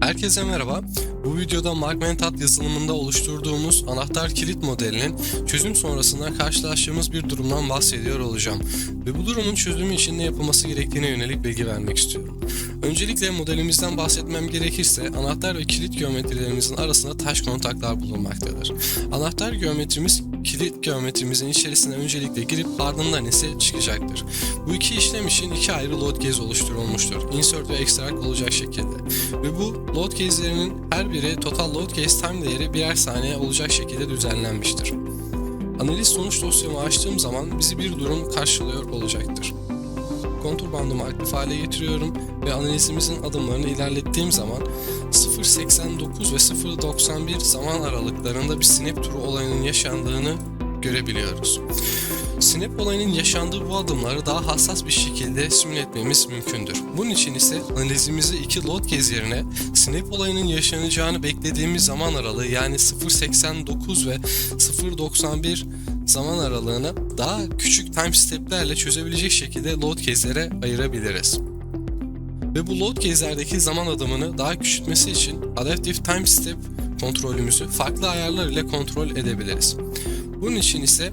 Herkese merhaba. Bu videoda Markmentat yazılımında oluşturduğumuz anahtar kilit modelinin çözüm sonrasında karşılaştığımız bir durumdan bahsediyor olacağım. Ve bu durumun çözümü için ne yapılması gerektiğine yönelik bilgi vermek istiyorum. Öncelikle modelimizden bahsetmem gerekirse anahtar ve kilit geometrilerimizin arasında taş kontaklar bulunmaktadır. Anahtar geometrimiz kilit geometrimizin içerisine öncelikle girip ardından ise çıkacaktır. Bu iki işlem için iki ayrı load case oluşturulmuştur. Insert ve extract olacak şekilde. Ve bu load case'lerinin her biri total load case time değeri birer saniye olacak şekilde düzenlenmiştir. Analiz sonuç dosyamı açtığım zaman bizi bir durum karşılıyor olacaktır. Kontur bandımı aktif hale getiriyorum ve analizimizin adımlarını ilerlettiğim zaman 0.89 ve 0.91 zaman aralıklarında bir snap turu olayının yaşandığını görebiliyoruz. Snap olayının yaşandığı bu adımları daha hassas bir şekilde simüle etmemiz mümkündür. Bunun için ise analizimizi iki load case yerine snap olayının yaşanacağını beklediğimiz zaman aralığı yani 0.89 ve 0.91 zaman aralığını daha küçük time steplerle çözebilecek şekilde load case'lere ayırabiliriz. Ve bu load case'lerdeki zaman adımını daha küçültmesi için adaptive time step kontrolümüzü farklı ayarlar ile kontrol edebiliriz. Bunun için ise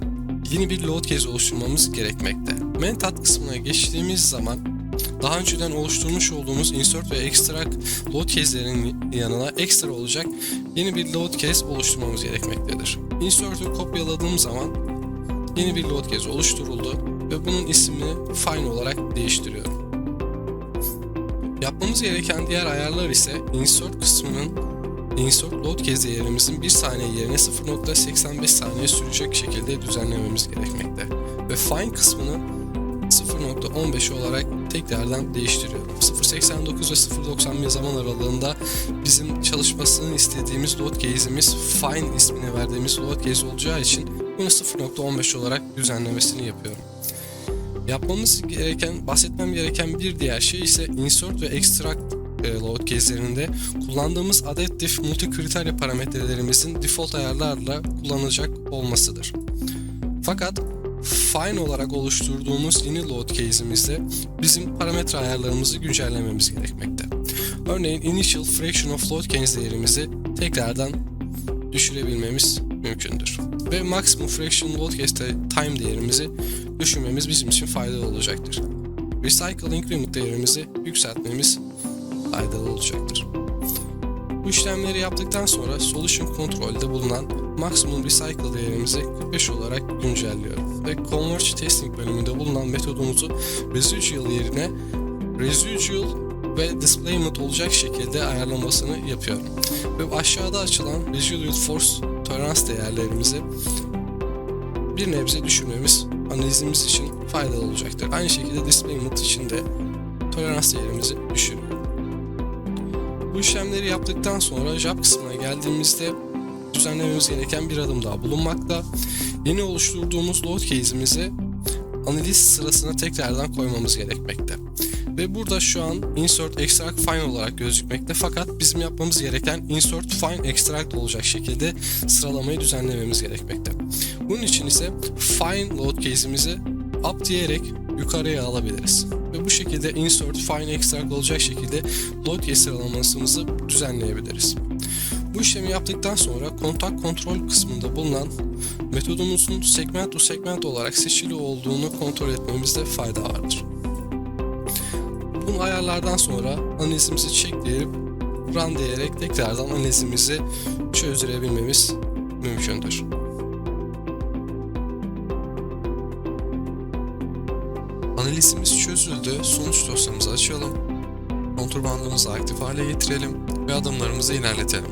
yeni bir load case oluşturmamız gerekmekte. Mentat kısmına geçtiğimiz zaman daha önceden oluşturmuş olduğumuz insert ve extract load case'lerin yanına ekstra olacak yeni bir load case oluşturmamız gerekmektedir. Insert'ü kopyaladığım zaman yeni bir load case oluşturuldu ve bunun ismini fine olarak değiştiriyorum. Yapmamız gereken diğer ayarlar ise insert kısmının insert load case değerimizin 1 saniye yerine 0.85 saniye sürecek şekilde düzenlememiz gerekmekte. Ve fine kısmını 0.15 olarak tekrardan değiştiriyorum. 0.89 ve 0.91 zaman aralığında bizim çalışmasını istediğimiz load case'imiz fine ismini verdiğimiz load case olacağı için bunu 0.15 olarak düzenlemesini yapıyorum. Yapmamız gereken, bahsetmem gereken bir diğer şey ise insert ve extract e, load case'lerinde kullandığımız adaptive multi-kriterya parametrelerimizin default ayarlarla kullanılacak olmasıdır. Fakat fine olarak oluşturduğumuz yeni load case'imizde bizim parametre ayarlarımızı güncellememiz gerekmekte. Örneğin initial fraction of load case değerimizi tekrardan düşürebilmemiz mümkündür. Ve maximum fraction load case time değerimizi düşürmemiz bizim için faydalı olacaktır. Recycle increment değerimizi yükseltmemiz faydalı olacaktır. Bu işlemleri yaptıktan sonra Solution Control'de bulunan Maximum Recycle değerimizi 45 olarak güncelliyorum. Ve Converge Testing bölümünde bulunan metodumuzu Residual yerine Residual ve Displacement olacak şekilde ayarlamasını yapıyorum. Ve aşağıda açılan Residual Force Tolerance değerlerimizi bir nebze düşürmemiz analizimiz için faydalı olacaktır. Aynı şekilde Displacement için de tolerans değerimizi düşürüyorum. Bu işlemleri yaptıktan sonra job kısmına geldiğimizde düzenlememiz gereken bir adım daha bulunmakta. Yeni oluşturduğumuz load case'imizi analiz sırasına tekrardan koymamız gerekmekte. Ve burada şu an insert extract fine olarak gözükmekte fakat bizim yapmamız gereken insert fine extract olacak şekilde sıralamayı düzenlememiz gerekmekte. Bunun için ise fine load case'imizi up diyerek yukarıya alabiliriz. Ve bu şekilde insert fine extract olacak şekilde case sıralamasımızı düzenleyebiliriz. Bu işlemi yaptıktan sonra kontak kontrol kısmında bulunan metodumuzun segment to segment olarak seçili olduğunu kontrol etmemizde fayda vardır. Bu ayarlardan sonra analizimizi çekleyip run diyerek tekrardan analizimizi çözdürebilmemiz mümkündür. Analizimiz çözüldü. Sonuç dosyamızı açalım. Kontur bandımızı aktif hale getirelim ve adımlarımızı ilerletelim.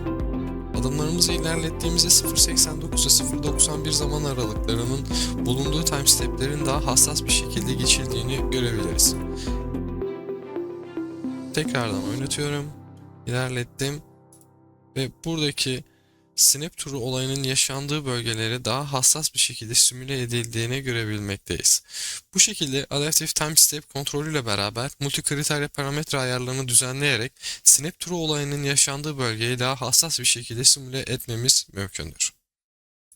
Adımlarımızı ilerlettiğimizde 0.89 ve 0.91 zaman aralıklarının bulunduğu time steplerin daha hassas bir şekilde geçildiğini görebiliriz. Tekrardan oynatıyorum. İlerlettim. Ve buradaki snap turu olayının yaşandığı bölgeleri daha hassas bir şekilde simüle edildiğini görebilmekteyiz. Bu şekilde Adaptive Time Step kontrolüyle beraber multikriterya parametre ayarlarını düzenleyerek snap turu olayının yaşandığı bölgeyi daha hassas bir şekilde simüle etmemiz mümkündür.